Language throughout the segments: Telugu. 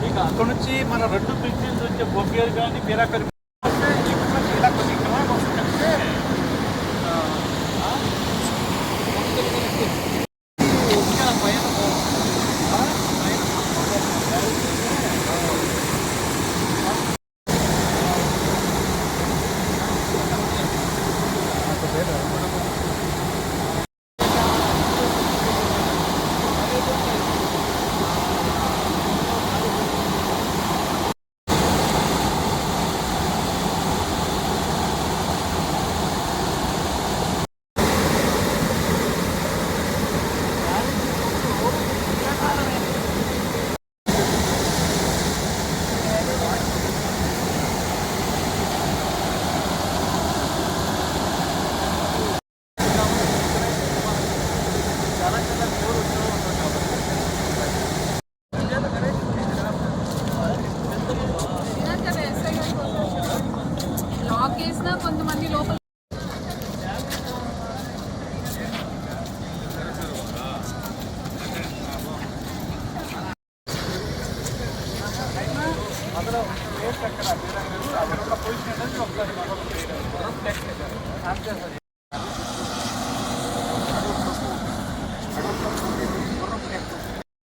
ఇక అక్కడ నుంచి మన రెండు బ్రిడ్జ్ నుంచి వచ్చే బొగ్గేరు కానీ బీరాకర్ ఇలా వస్తుందంటే ఆ? ఇంకా పైన పో- ఆ? పైన లాక్ చేసినా కొంతమంది లోపల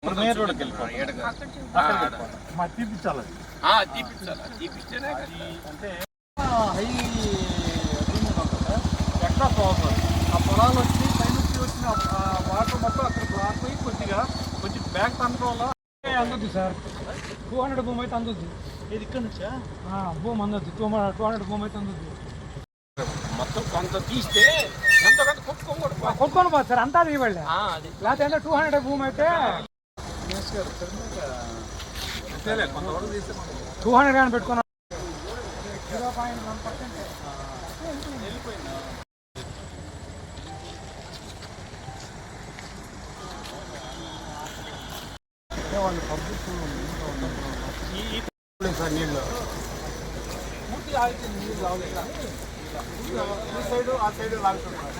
మెయిన్ రోడ్కి వెళ్ళిపోవాలి. మా తీపించాలి అది తీపించాలి తీపిస్తేనే అంటే హై ఎక్కడ పోవాలి ఆ పొలాలు వచ్చి పైనుంచి వచ్చిన ఆ వాటర్ మొత్తం అక్కడ బ్లాక్ అయ్యి కొద్దిగా కొంచెం బ్యాక్ తండడం అందుద్ది సార్ టూ హండ్రెడ్ భూమి అయితే అందుద్ది ఇది ఇక్కడ నుంచా భూమి అందద్దు టూ టూ హండ్రెడ్ భూమి అయితే అందొద్దు మొత్తం కొంత తీస్తే ఎంతో కొంత కొట్టుకోకూడదు కొట్టుకొని పోదు సార్ అంతా ఇవ్వండి అది లేకపోతే టూ హండ్రెడ్ భూమి అయితే టూ హండ్రెడ్ కానీ పెట్టుకున్నాం వాళ్ళు పబ్లిక్ సార్ నీళ్ళు పూర్తి ఆగితే నీళ్ళు ఈ సైడ్ ఆ సైడ్ లాగుతున్నారు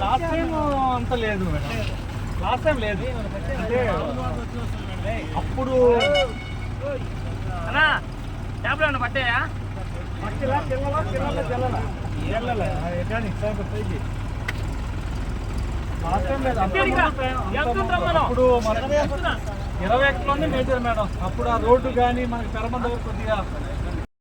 లాస్ట్ టైం అంత లేదు మేడం. లాస్ట్ టైం లేదు. అంటే అప్పుడు అన్నా ట్యాబ్లో ఏమైనా పట్టాయా? అప్పుడు ఇరవై ఇరవై ఉంది మేజర్ మేడం. అప్పుడు ఆ రోడ్డు కానీ మనకి పెరమంద కొద్దిగా